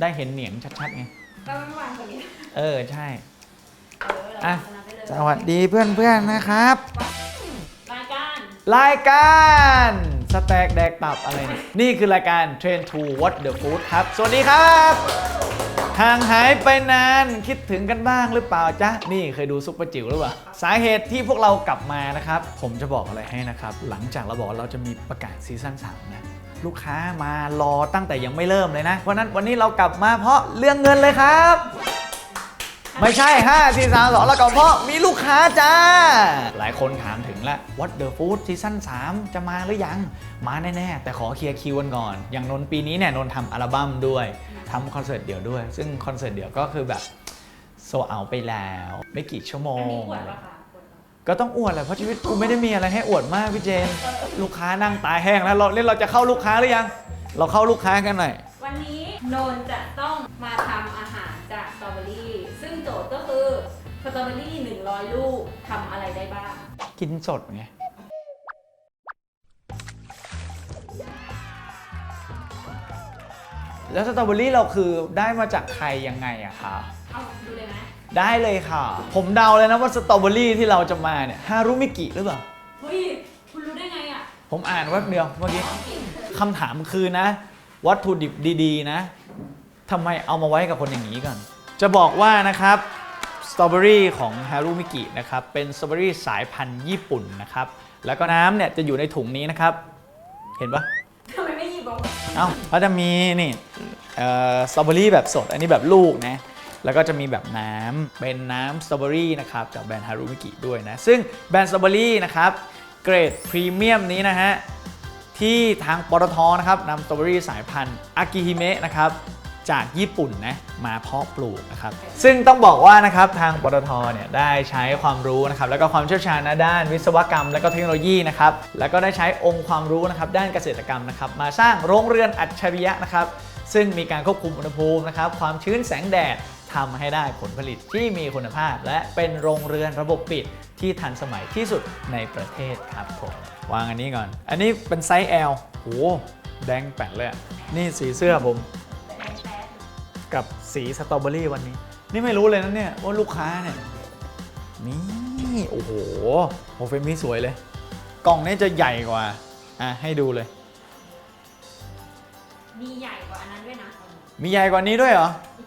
ได้เห็นเหนียงชัดๆไงก็ไม่หวานกว่นี้เออใช่อะสวัสดีเพื่อนๆนะครับ รายการรายการสเต็กแดกตับอะไรนี่นี่คือรายการ Train to What the Food ครับ สวัสดีครับห่างหายไปนานคิดถึงกันบ้างหรือเปล่าจ๊ะ นี่เคยดูซุปเปอร์จิ๋วหรือเปล่า สาเหตุที่พวกเรากลับมานะครับ ผมจะบอกอะไรให้นะครับ หลังจากเราบอกเราจะมีประกาศซีซั่น3นะ ลูกค้ามารอตั้งแต่ยังไม่เริ่มเลยนะเพราะนั้นวันนี้เรากลับมาเพราะเรื่องเงินเลยครับ ไม่ใช่5 4 3 2แล้วก็เพราะมีลูกค้าจ้า หลายคนถามถึงละ What the Food ซีซั่น3จะมาหรือยัง มาแน่ ๆ แต่ขอเคลียร์คิวกันก่อน อย่างนนปีนี้เนี่ยนนทำอัลบั้มด้วยทำคอนเสิร์ตเดี่ยวด้วย ซึ่งคอนเสิร์ตเดี่ยวก็คือแบบโซเอาไปแล้ว ไม่กี่ชั่วโมงอะไร ก็ต้องอวดแหละเพราะชีวิตกูไม่ได้มีอะไรให้อวดมากพี่เจน ลูกค้านั่งตายแห้งแล้วเราเล่นเราจะเข้าลูกค้าหรือยัง เราเข้าลูกค้ากันหน่อยวันนี้โนนจะต้องมาทำอาหารจากสตรอเบอรี่ ซึ่งโจทย์ก็คือสตรอเบอรี่100 ลูกทำอะไรได้บ้าง กินสดไงแล้วสตรอเบอรี่เราคือได้มาจากใครยังไงอะคะ ได้เลยค่ะ ผมเดาเลยนะว่าสตรอเบอรี่ที่เราจะมาเนี่ยฮารุมิกิหรือเปล่า เฮ้ย คุณรู้ได้ไงอะผมอ่านแวบเดียวเมื่อกี้คำถามคือนะ วัตถุดิบดีๆนะทำไมเอามาไว้กับคนอย่างนี้ก่อน จะบอกว่านะครับสตรอเบอรี่ของฮารุมิกินะครับเป็นสตรอเบอรี่สายพันธุ์ญี่ปุ่นนะครับแล้วก็น้ำเนี่ยจะอยู่ในถุงนี้นะครับ เห็นปะทำไมไม่หยิบออกมาเอ้าเขจะมีนี่สตรอเบอรี่แบบสดอันนี้แบบลูกนะ แล้วก็จะมีแบบน้ำเป็นน้ำสตรอเบอรี่นะครับจากแบรนด์ฮารุมิกิด้วยนะ ซึ่งแบรนด์สตรอเบอรี่นะครับเกรดพรีเมียมนี้นะฮะที่ทางปตทนะครับนำสตรอเบอรี่สายพันธุ์อากิฮิเมะนะครับจากญี่ปุ่นนะมาเพาะปลูกนะครับซึ่งต้องบอกว่านะครับทางปตทเนี่ยได้ใช้ความรู้นะครับแล้วก็ความเชี่ยวชาญด้านวิศวกรรม และก็เทคโนโลยีนะครับแล้วก็ได้ใช้องค์ความรู้นะครับด้านเกษตรกรรมนะครับมาสร้างโรงเรือนอัจฉริยะนะครับซึ่งมีการควบคุมอุณหภูมินะครับความชื้นแสงแดด ทำให้ได้ผลผลิตที่มีคุณภาพ และเป็นโรงเรือนระบบปิดที่ทันสมัยที่สุดในประเทศครับผมวางอันนี้ก่อน อันนี้เป็นไซส์ L โหแดงแปดเลยนี่สีเสื้อผม กับสีสตรอเบอรี่วันนี้ นี่ไม่รู้เลยนะเนี่ยว่าลูกค้าเนี่ยนี่โอ้โหโอเฟมี่สวยเลย กล่องนี้จะใหญ่กว่าอะให้ดูเลย มีใหญ่กว่าอันนั้นด้วยนะ มีใหญ่กว่านี้ด้วยเหรอ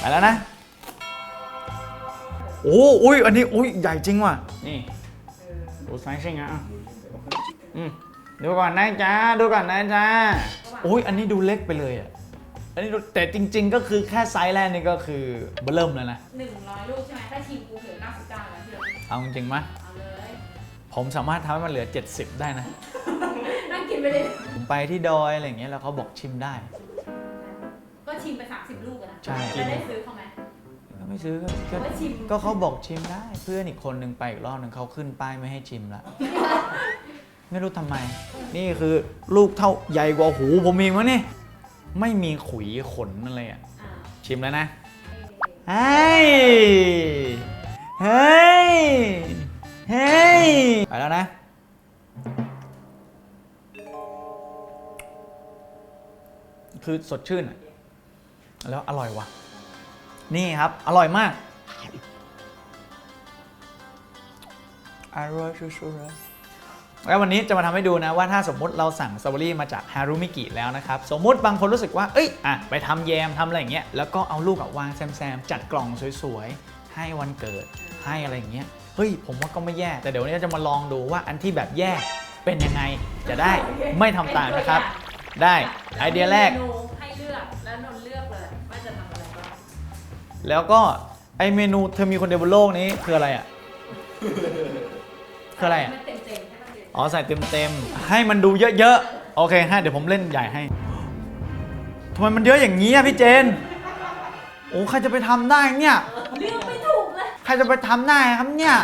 ไปแล้วนะ โอ้อุ้ย อันนี้ อุ้ย ใหญ่จริงว่ะ นี่ ดูไซส์ชิงอะอะอืมดูก่อนนะจ๊ะ ดูก่อนนะจ๊ะอุ้ย อันนี้ดูเล็กไปเลยอะ อันนี้ดูแต่จริง ๆ ก็คือแค่ไซส์แรกนี่ก็คือเบิ่มแล้วนะหนึ่งร้อยลูกใช่ไหมถ้าชิมกูเหลือ99แล้วที่เราเอาจริงๆมะเอาเลยผมสามารถทำให้มันเหลือ 70 ได้นะ นั่งกินไปเลย ผมไปที่ดอยอะไรอย่างเงี้ยแล้วเขาบอกชิมได้ก็ ชิมไป 30 ลูกอะนะใช่แล้วได้ซื้อเขาไหมก็ไม่ซื้อก็ก็ว่าชิมก็เขาบอกชิมได้ เพื่อนอีกคนหนึ่งไปอีกรอบหนึ่งเขาขึ้นป้ายไม่ให้ชิมละ ไม่รู้ทำไม นี่คือลูกเท่าใหญ่กว่าหูผมเองวะนี่ไม่มีขุยขนอะไรอะ อ่าชิมแล้วนะเฮ้ยเฮ้ยเฮ้ยไปแล้วนะคือสดชื่นอะ แล้วอร่อยว่ะ นี่ครับ อร่อยมากอร่อยสุดๆเลยแล้ววันนี้จะมาทำให้ดูนะว่าถ้าสมมุติเราสั่งสตรอเบอรี่มาจากฮารุมิกิแล้วนะครับ สมมุติบางคนรู้สึกว่า เอ้ยอะไปทำแยมทำอะไรอย่างเงี้ยแล้วก็เอาลูกอะวางแซมๆจัดกล่องสวยๆ ให้วันเกิดให้อะไรอย่างเงี้ยเฮ้ยผมว่าก็ไม่แย่ แต่เดี๋ยววันนี้เราจะมาลองดูว่าอันที่แบบแย่เป็นยังไงจะได้ไม่ทำตามนะครับ ได้ไอเดียแรกเมนูให้เลือก แล้วก็ไอเมนูเธอมีคนเดียวบนโลกนี้คืออะไรอะ คืออะไรอะ มันเต็มๆให้มันเต็มอ๋อใส่เต็มๆ ให้มันดูเยอะๆ โอเคฮะเดี๋ยวผมเล่นใหญ่ให้ทำไมมันเยอะอย่างนี้อะพี่เจน โอ้ใครจะไปทำได้เนี่ย เลือกไม่ถูกเลย ใครจะไปทำได้ครับเนี่ย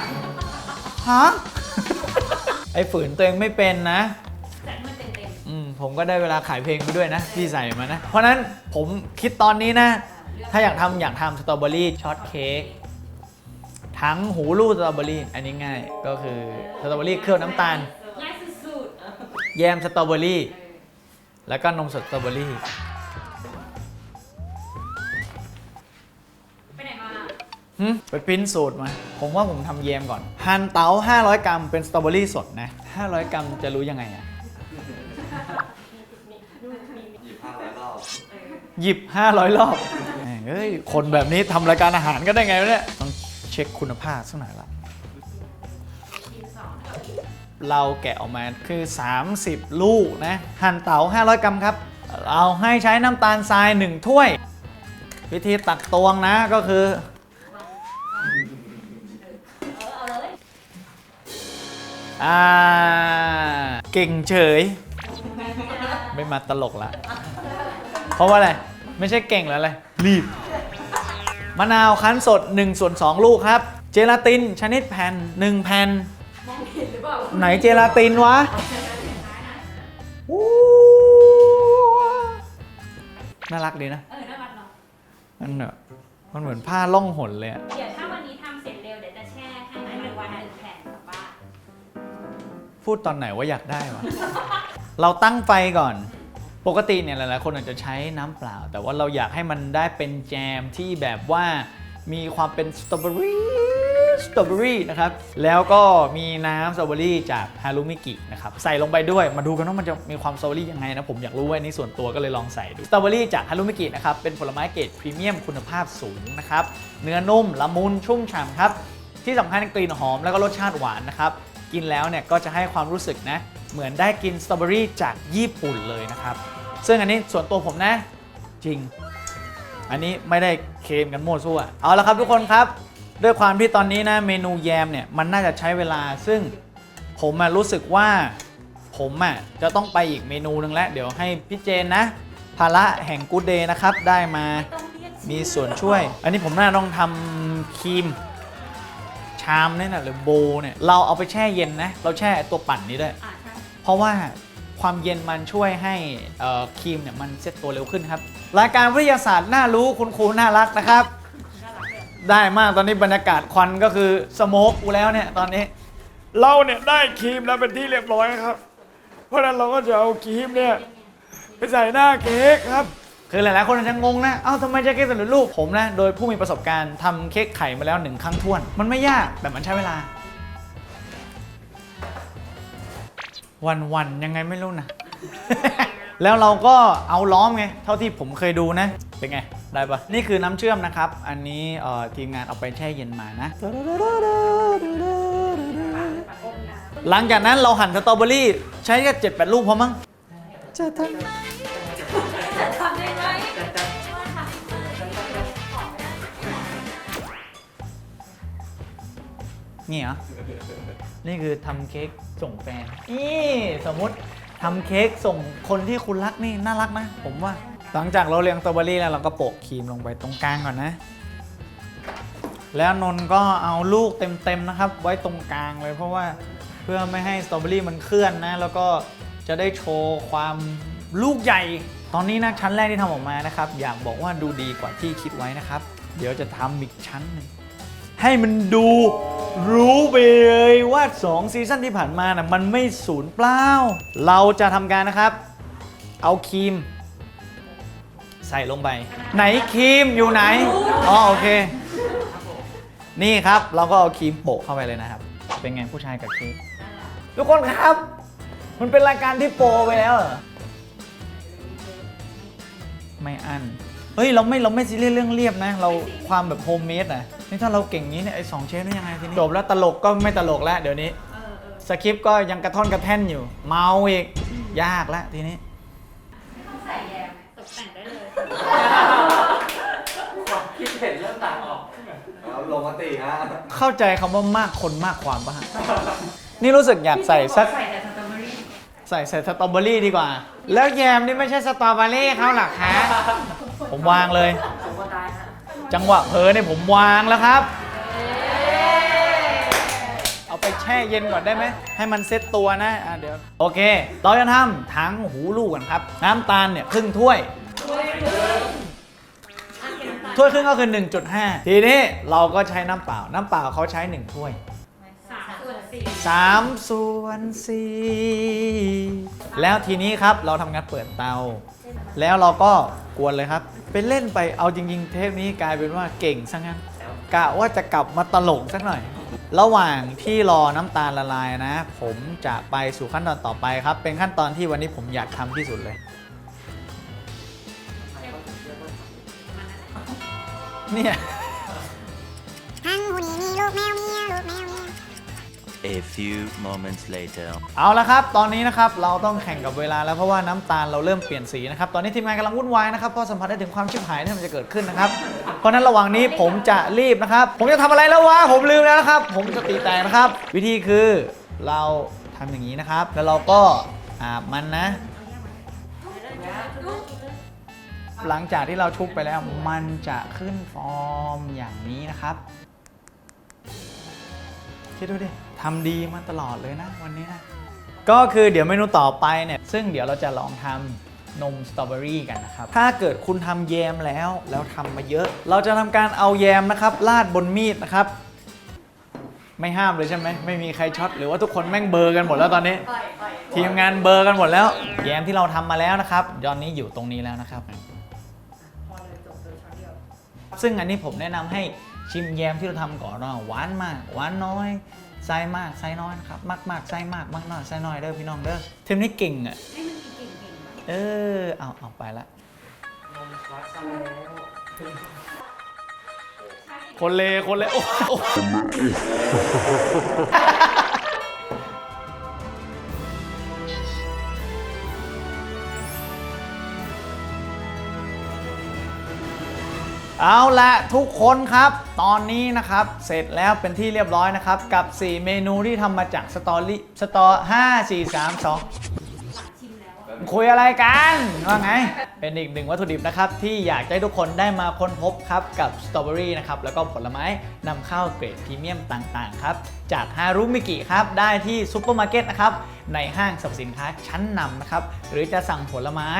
ฮะ ไอ้ฝืนตัวเองไม่เป็นนะ แต่มันเต็มเต็มอืมผมก็ได้เวลาขายเพลงไปด้วยนะ พี่ใส่มานะ เพราะฉะนั้นผมคิดตอนนี้นะ ถ้าอยากทำอยากทำสตรอเบอรี่ช็อตเค้กทั้งหูรูดสตรอเบอรี่อันนี้ง่ายก็คือสตรอเบอรี่เคลือบน้ำตาล ง่ายสุดแยมสตรอเบอรี่ แล้วก็นมสดสตรอเบอรี่ ๆ ไปไหนมาหึไปปริ้นสูตรมา ผมว่าผมทำแยมก่อน หั่นเต๋า500 กรัมเป็นสตรอเบอรี่สดนะ 500 กรัมจะรู้ยังไงอะหยิบห้าร้อยรอบ หยิบ 500 รอบแม่งเอ้ย คนแบบนี้ทำรายการอาหารก็ได้ไงวะเนี่ย ต้องเช็คคุณภาพสักหน่อยละ เราแกะออกมาคือ 30 ลูกนะ หั่นเต๋า500 กรัมครับ เราให้ใช้น้ำตาลทราย 1 ถ้วย วิธีตักตวงนะก็คืออ่าเก่งเฉย ไม่มาตลกละ เพราะว่าอะไร ไม่ใช่เก่งแล้วอะไร รีบ มะนาวคั้นสด1ส่วน2ลูกครับ เจลาตินชนิดแผ่น1แผ่นมองเห็นหรือเปล่าไหนเจลาตินวะอู้น่ารักดีนะ เออน่ารักเนาะมันเนอะมันเหมือนผ้าล่องหนเลยอะเดี๋ยวถ้าวันนี้ทำเสร็จเร็วเดี๋ยวจะแช่ให้หนึ่งวันหนึ่งแผ่นกลับบ้านพูดตอนไหนว่าอยากได้วะ เราตั้งไฟก่อน ปกติเนี่ยหลายๆ คนอาจจะใช้น้ำเปล่า แต่ว่าเราอยากให้มันได้เป็นแจมที่แบบว่ามีความเป็นสตรอเบอรี่สตรอเบอรี่นะครับ แล้วก็มีน้ำสตรอเบอรี่จากฮารุมิกินะครับ ใส่ลงไปด้วย มาดูกันว่ามันจะมีความสตรอเบอรี่ยังไงนะ ผมอยากรู้ว่าอันนี้ส่วนตัวก็เลยลองใส่ดู สตรอเบอรี่จากฮารุมิกินะครับ เป็นผลไม้เกรดพรีเมียมคุณภาพสูงนะครับ เนื้อนุ่ม ละมุน ชุ่มฉ่ำครับ ที่สำคัญกลิ่นหอมแล้วก็รสชาติหวานนะครับ กินแล้วเนี่ยก็จะให้ความรู้สึกนะ เหมือนได้กินสตรอเบอรี่จากญี่ปุ่นเลยนะครับ ซึ่งอันนี้ส่วนตัวผมนะจริง อันนี้ไม่ได้เคมกันมั่วซั่วเอาละครับทุกคนครับ ด้วยความที่ตอนนี้นะเมนูแยมเนี่ยมันน่าจะใช้เวลา ซึ่งผมรู้สึกว่าผมอะจะต้องไปอีกเมนูหนึงแล้ว เดี๋ยวให้พี่เจนนะภาระแห่งกูเดย์นะครับ ได้มามีส่วนช่วย อันนี้ผมน่าต้องทำครีม ชามเนี่ยนะหรือโบเนี่ยเราเอาไปแช่เย็นนะ เราแช่ตัวปั่นนี้ด้วย เพราะว่าความเย็นมันช่วยให้เอ่อครีมเนี่ยมันเซ็ตตัวเร็วขึ้นครับรายการวิทยาศาสตร์น่ารู้คุณครูน่ารักนะครับน่ารักเลยได้มากตอนนี้บรรยากาศควันก็คือสโมกกูแล้วเนี่ยตอนนี้ เราเนี่ยได้ครีมแล้วเป็นที่เรียบร้อยครับ เพราะฉะนั้นเราก็จะเอาครีมเนี่ยไปใส่หน้าเค้กครับ คือหลายๆคนอาจจะงงนะ เอ้าทำไมใช้เค้กสำเร็จรูปผมนะ โดยผู้มีประสบการณ์ทำเค้กไข่มาแล้วหนึ่งครั้งท้วน มันไม่ยากแต่มันใช้เวลา วันๆยังไงไม่รู้นะ แล้วเราก็เอาล้อมไง เท่าที่ผมเคยดูนะ เป็นไง ได้ปะนี่คือน้ำเชื่อมนะครับ อันนี้เอ่อทีมงานเอาไปแช่เย็นมานะ หลังจากนั้นเราหั่นสตรอเบอรี่ ใช้แค่เจ็ดแปดลูกพอมั้งจะทำจะทำได้ไหมนี่เหรอ นี่คือทำเค้ก ส่งแฟนนี่สมมติทำเค้กส่งคนที่คุณรักนี่น่ารักนะผมว่า หลังจากเราเรียงสตรอเบอรี่แล้วเราก็โปะครีมลงไปตรงกลางก่อนนะ แล้วนนท์ก็เอาลูกเต็มๆนะครับ ไว้ตรงกลางเลยเพราะว่าเพื่อไม่ให้สตรอเบอรี่มันเคลื่อนนะ แล้วก็จะได้โชว์ความลูกใหญ่ ตอนนี้นะชั้นแรกที่ทำออกมานะครับ อยากบอกว่าดูดีกว่าที่คิดไว้นะครับ เดี๋ยวจะทำอีกชั้นหนึ่ง ให้มันดูรู้ไปเลยว่า 2 ซีซั่นที่ผ่านมานะ่ะมันไม่สูญเปล่า เราจะทำการนะครับ เอาครีม ใส่ลงไป ไหนครีมอยู่ไหน อ๋อ โอเค นี่ครับเราก็เอาครีมโปะเข้าไปเลยนะครับ เป็นไงผู้ชายกับเค้กทุกคนครับ มันเป็นรายการที่โปรไปแล้วเหรอ ไม่อั้น เฮ้ยเราไม่เราไม่ซีเรียสเรื่องเรียบนะ เราความแบบโฮมเมดนะนี่ถ้าเราเก่งนี้เนี่ยไอ้สองเชฟนี่ยังไงทีนี้จบแล้วตลกก็ไม่ตลกแล้วเดี๋ยวนี้เออเออสคริปต์ก็ยังกระท่อนกระแท่นอยู่ เมาอีก ยากแล้วทีนี้ต้องใส่แยมตกแต่งได้เลยคิดเห็นเรื่องต่างออกเอาลงมติฮะเข้าใจคำว่ามากคนมากความป่ะฮะนี่รู้สึกอยากใส่สักใส่แต่สตรอเบอรี่ใส่ใส่สตรอเบอรี่ดีกว่า แล้วแยมนี่ไม่ใช่สตรอเบอรี่เขาหรอกฮะ ผมวางเลยจังหวะเผลอเนี่ยผมวางแล้วครับ เอาไปแช่เย็นก่อนได้ไหม ให้มันเซ็ตตัวนะอะเดี๋ยว โอเค เราจะทำถังหูลูกกันครับ น้ำตาลเนี่ยครึ่งถ้วย ถ้วยครึ่งก็คือ 1.5 ทีนี้เราก็ใช้น้ำเปล่า น้ำเปล่าเขาใช้ 1 ถ้วย สามส่วน3ส่วน4แล้วทีนี้ครับเราทำงานเปิดเตา แล้วเราก็กวนเลยครับไปเล่นไปเอาจริง ๆ เทปนี้กลายเป็นว่าเก่งซะงั้นกะว่าจะกลับมาตลกสักหน่อย ระหว่างที่รอน้ำตาลละลายนะ ผมจะไปสู่ขั้นตอนต่อไปครับ เป็นขั้นตอนที่วันนี้ผมอยากทำที่สุดเลย เนี่ย ทั้งหูนี้มีลูกแมวเมียลูกแมวเมีย A few moments later. เอาละครับ ตอนนี้นะครับเราต้องแข่งกับเวลาแล้วเพราะว่าน้ำตาลเราเริ่มเปลี่ยนสีนะครับ ตอนนี้ทีมงานกำลังวุ่นวายนะครับเพราะสัมผัสได้ถึงความชิบหายที่มันจะเกิดขึ้นนะครับ เพราะฉะนั้นระหว่างนี้ผมจะรีบนะครับ ผมจะทำอะไรแล้ววะผมลืมแล้วนะครับ ผมจะตีแตกนะครับ วิธีคือเราทำอย่างนี้นะครับ แล้วเราก็อาบมันนะ หลังจากที่เราชุบไปแล้วมันจะขึ้นฟอร์มอย่างนี้นะครับ คิดดูดิ ทำดีมาตลอดเลยนะวันนี้นะก็คือเดี๋ยวเมนูต่อไปเนี่ยซึ่งเดี๋ยวเราจะลองทำนมสตรอเบอรี่กันนะครับ ถ้าเกิดคุณทำแยมแล้วแล้วทำมาเยอะ เราจะทำการเอาแยมนะครับราดบนมีดนะครับ ไม่ห้ามเลยใช่ไหมไม่มีใครช็อตหรือว่าทุกคนแม่งเบอร์กันหมดแล้วตอนนี้ ทีมงานเบอร์กันหมดแล้ว แยมที่เราทำมาแล้วนะครับยอนนี้อยู่ตรงนี้แล้วนะครับ ซึ่งอันนี้ผมแนะนำให้ชิมแยมที่เราทำก่อนว่าหวานมากหวานน้อย ไส้มากไส้น้อยนะครับมากมากไส้มากมากน้อยไส้น้อยเด้อพี่น้องเด้อเทมนี้เก่งอะให้มันเก่งๆเออเอาเอาไปละนมรักซะแล้วคนเลคนเลโอ้โอ้ เอาละทุกคนครับ ตอนนี้นะครับเสร็จแล้วเป็นที่เรียบร้อยนะครับ กับ 4 เมนูที่ทำมาจากสตอรี่สตอ5 4 3 2 คุยอะไรกันว่าไง เป็นอีกหนึ่งวัตถุดิบนะครับ ที่อยากให้ทุกคนได้มาค้นพบครับ กับสตรอเบอรี่นะครับ แล้วก็ผลไม้นำเข้าเกรดพรีเมียมต่างๆ ครับ จากฮารุมิกิครับ ได้ที่ซูเปอร์มาร์เก็ตนะครับ ในห้างสรรพสินค้าชั้นนำนะครับ หรือจะสั่งผลไม้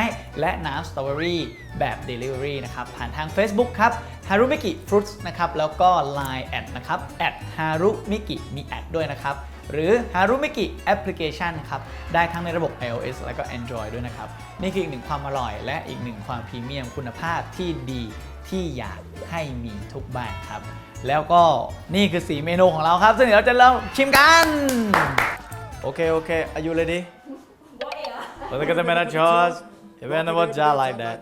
และน้ำสตรอเบอรี่แบบ Delivery นะครับ ผ่านทาง Facebook ครับฮารุมิกิฟรุตส์นะครับ แล้วก็ Line แอดนะครับแอดฮารุมิกิมีแอดด้วยนะครับ หรือ Harumeki Application ครับ ได้ทั้งในระบบ iOS และก็ Android ด้วยนะครับ นี่คืออีกหนึ่งความอร่อย และอีกหนึ่งความพรีเมียมคุณภาพที่ดีที่อยากให้มีทุกบ้านครับ แล้วก็นี่คือสีเมนูของเราครับ ซึ่งเดี๋ยวเราจะเริ่มชิมกัน โอเค โอเค Are you ready? Let's get the m a n a อ e r s Even what j a like that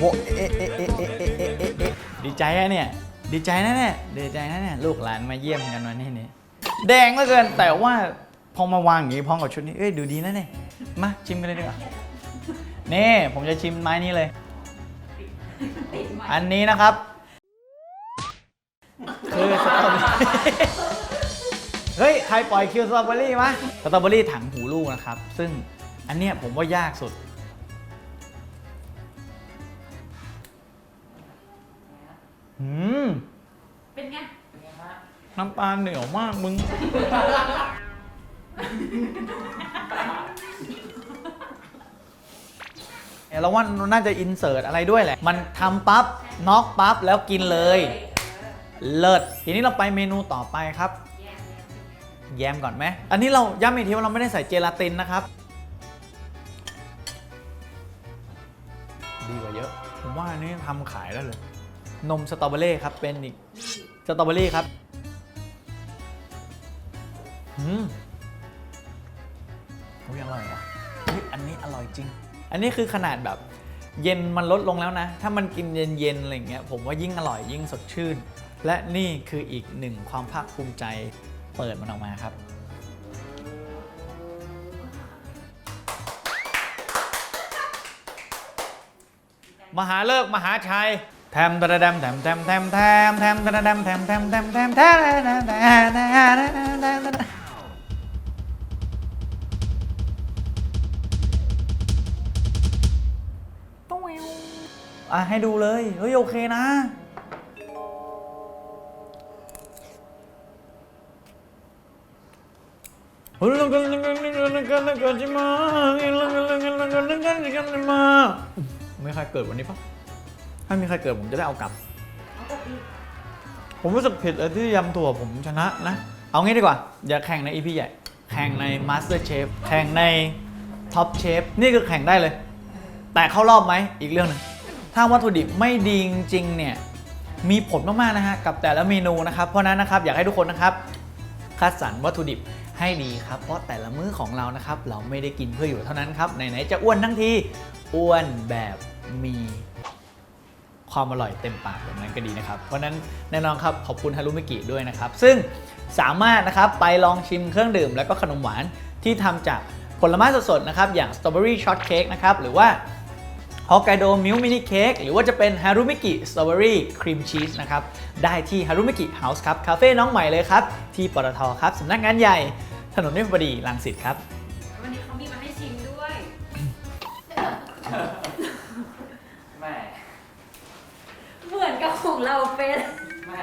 โวเอะเอะเอะเอะเอะเอะเอดีใจนะเนี่ย ดีใจนะเนี่ย ดีใจนะเนี่ย ลูกหลานมาเยี่ยมกันวันนี้เนี่ย แดงเหลือเกิน แต่ว่าพอมาวางอย่างนี้พร้อมกับชุดนี้ เอ้ยดูดีนะเนี่ย มาชิมกันเลยดีกว่านี่ผมจะชิมไม้นี้เลย อันนี้นะครับ คือสตรอเบอรี่เฮ้ย ใครปล่อยคิวสตรอเบอรี่มะสตรอเบอรี่ถังหูลูกนะครับ ซึ่งอันเนี้ยผมว่ายากสุด อืม น้ำตาลเหนียวมากมึงเราว่าน่าจะอินเสิร์ตอะไรด้วยแหละ มันทำปั๊บน็อกปั๊บแล้วกินเลย เลิศทีนี้เราไปเมนูต่อไปครับ แยมก่อนไหม อันนี้เราย้ำอีกทีว่าเราไม่ได้ใส่เจลาตินนะครับ ดีกว่าเยอะ ผมว่าอันนี้ทำขายได้เลย นมสตรอเบอรี่ครับเป็นอีกสตรอเบอรี่ครับ อืมอ้ยอร่อยว่ะเฮ้ยอันนี้อร่อยจริง อันนี้คือขนาดแบบ เย็นมันลดลงแล้วนะ ถ้ามันกินเย็นๆอะไรอย่างเงี้ย ผมว่ายิ่งอร่อยยิ่งสดชื่น และนี่คืออีกหนึ่งความภาคภูมิใจเปิดมันออกมาครับ มหาเลิกมหาชัยแทมตะดมแทมแทมแทมแทมแทมตะดมแทมแทมแทมแทมแทมแทมแทมแทม อะให้ดูเลย เฮ้ยโอเคนะ ไม่ใครเกิดวันนี้ปะถ้ามีใครเกิดผมจะได้เอากลับ ผมรู้สึกผิดเลยที่ยำถั่วผมชนะนะ เอางี้ดีกว่า อย่าแข่งใน EP ใหญ่ แข่งใน Master Chef แข่งใน Top Chef นี่คือแข่งได้เลย แต่เข้ารอบไหมอีกเรื่องหนึ่ง ถ้าวัตถุดิบไม่ดีจริงๆเนี่ยมีผลมากๆนะฮะกับแต่ละเมนูนะครับ เพราะนั้นนะครับอยากให้ทุกคนนะครับคัดสรรวัตถุดิบให้ดีครับ เพราะแต่ละมื้อของเรานะครับ เราไม่ได้กินเพื่ออยู่เท่านั้นครับไหนๆจะอ้วนทั้งทีอ้วนแบบมีความอร่อยเต็มปากแบบนั้นก็ดีนะครับ เพราะนั้นแน่นอนครับขอบคุณฮารุมิกิด้วยนะครับ ซึ่งสามารถนะครับไปลองชิมเครื่องดื่ม แล้วก็ขนมหวานที่ทำจากผลไม้สดๆนะครับอย่างสตรอเบอรี่ช็อตเค้กนะครับหรือว่า ฮอกไกโดมิลมินิเค้กหรือว่าจะเป็นฮารุมิกิสตรอเบอรี่ครีมชีสนะครับ ได้ที่ฮารุมิกิเฮาส์ครับ คาเฟ่น้องใหม่เลยครับ ที่ปตทครับสำนักงานใหญ่ ถนนนิพบดีรังสิตครับ วันนี้เขามีมาให้ชิมด้วยแม่ เหมือนกับของเราเป็นแม่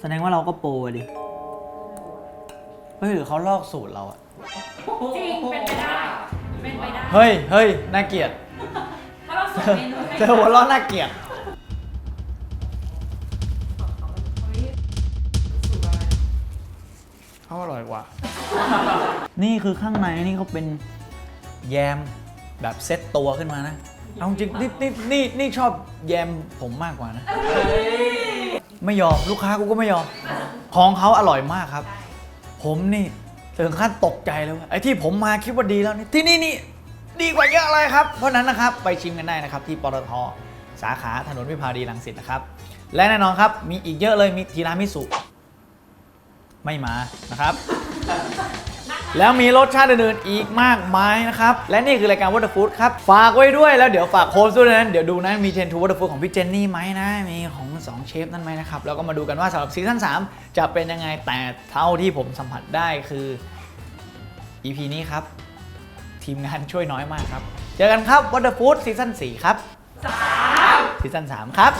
แสดงว่าเราก็โปรดิเฮ้ยหรือเขาลอกสูตรเราอะจริงเป็นไปได้ เป็นไปได้ เฮ้ยเฮ้ยน่าเกลียดถ้าเรา ส่งเมนูให้เจอหัวเร้อนน่าเกลียดเขาอร่อยกว่า นี่คือข้างในนี่เขาเป็นแยมแบบเซ็ตตัวขึ้นมานะ เอาจริงนี่นี่นี่นี่ชอบแยมผมมากกว่านะ ไม่ยอมลูกค้ากูก็ไม่ยอม ของเขาอร่อยมากครับ ผมนี่ถึงขั้นตกใจเลยว่าไอ้ที่ผมมาคิดว่าดีแล้วนี่ที่นี่นี่ ดีกว่าเยอะเลยครับ เพราะนั้นนะครับไปชิมกันได้นะครับที่ปตทสาขาถนนวิภาวดีรังสิตนะครับ และแน่นอนครับมีอีกเยอะเลยมีทีรามิสุ ไม่มานะครับ แล้วมีรสชาติอื่นๆอีกมากมายนะครับ และนี่คือรายการ Water Food ครับ ฝากไว้ด้วยแล้วเดี๋ยวฝากโค้ดด้วยนะเดี๋ยวดูนะมีเชนทู Water Food ของพี่เจนนี่ไหมนะ มีของ2เชฟนั่นไหมนะครับ แล้วก็มาดูกันว่าสำหรับซีซั่น3 จะเป็นยังไงแต่เท่าที่ผมสัมผัสได้คือ EP นี้ครับ ทีมงานช่วยน้อยมากครับ เจอกันครับ Water Food ซีซั่น4ครับซีซั่น3ครับ